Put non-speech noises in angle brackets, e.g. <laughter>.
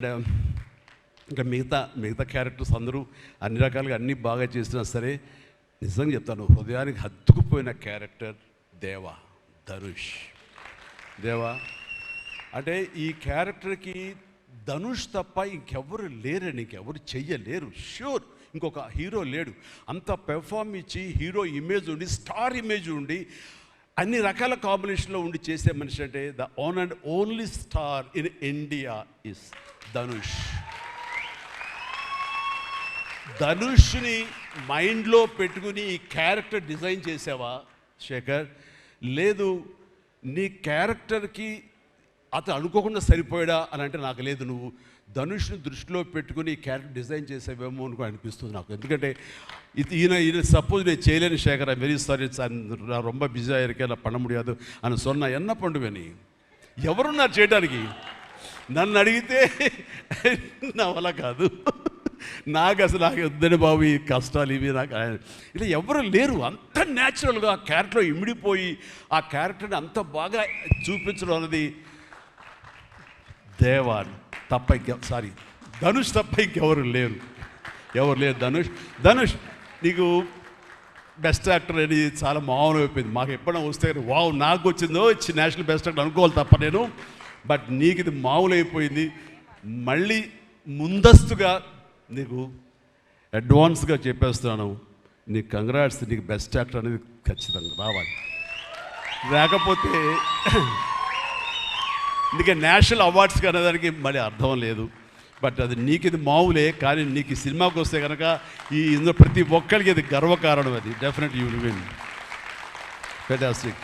ఇంకా మిగతా మిగతా క్యారెక్టర్స్ అందరూ అన్ని రకాలుగా అన్నీ బాగా చేసినా సరే నిజంగా చెప్తాను హృదయానికి హత్తుకుపోయిన క్యారెక్టర్ దేవా ధనుష్. దేవా అంటే ఈ క్యారెక్టర్కి ధనుష్ తప్ప ఇంకెవరు లేరని ఇంకెవరు చెయ్యలేరు. ష్యూర్ ఇంకొక హీరో లేడు. అంత పెర్ఫామ్ ఇచ్చి హీరో ఇమేజ్ ఉండి స్టార్ ఇమేజ్ ఉండి అన్ని రకాల కాంబినేషన్లో ఉండి చేసే మనిషి అంటే the one and only star in India is Dhanush ధనుష్ని మైండ్లో పెట్టుకుని ఈ క్యారెక్టర్ డిజైన్ చేసావా శేఖర్? లేదు నీ క్యారెక్టర్కి అతను అనుకోకుండా సరిపోయాడా అని అంటే నాకు లేదు. నువ్వు ధనుష్ని దృష్టిలో పెట్టుకుని క్యారెక్టర్ డిజైన్ చేసేవేమో అనుకో అనిపిస్తుంది నాకు. ఎందుకంటే ఇది ఈయన ఈయన సపోజ్ నేను చేయలేని శేఖర్ వెరీ సారీ సార్ రొమ్మ బిజీ ఆயிருக்கே అలా பண்ண ముడియాదు అని సొన్న ఎన్న పండుగని ఎవరున్నారు చేయడానికి? నన్ను అడిగితే <laughs> నా వల్ల కాదు. నాకు అసలు నాకు వద్దని బాబు ఈ కష్టాలు ఇవి నాకు ఇలా ఎవరు లేరు. అంత న్యాచురల్గా ఆ క్యారెక్టర్లో ఇమిడిపోయి ఆ క్యారెక్టర్ని అంత బాగా చూపించడం అన్నది దేవా తప్ప సారీ ధనుష్ తప్ప ఇంకెవరు లేరు. ఎవరు లేరు ధనుష్. ధనుష్ నీకు బెస్ట్ యాక్టర్ అని చాలా మామూలు అయిపోయింది. మాకు ఎప్పుడైనా వస్తే వావ్ నాకు వచ్చిందో ఇచ్చి నేషనల్ బెస్ట్ యాక్టర్ అనుకోవాలి తప్ప నేను. బట్ నీకు ఇది మామూలు అయిపోయింది. మళ్ళీ ముందస్తుగా నీకు అడ్వాన్స్గా చెప్పేస్తున్నాను. నీకు కంగ్రాట్స్ నీకు బెస్ట్ యాక్టర్ అనేది ఖచ్చితంగా రావాలి. లేకపోతే అందుకే నేషనల్ అవార్డ్స్ కనేదానికి మళ్ళీ అర్థం లేదు. బట్ అది నీకు ఇది మామూలే కానీ నీకు ఈ సినిమాకి వస్తే కనుక ఈ ఇందులో ప్రతి ఒక్కరికి ఇది గర్వకారణం అది. Definite you win ఫెటాస్టిక్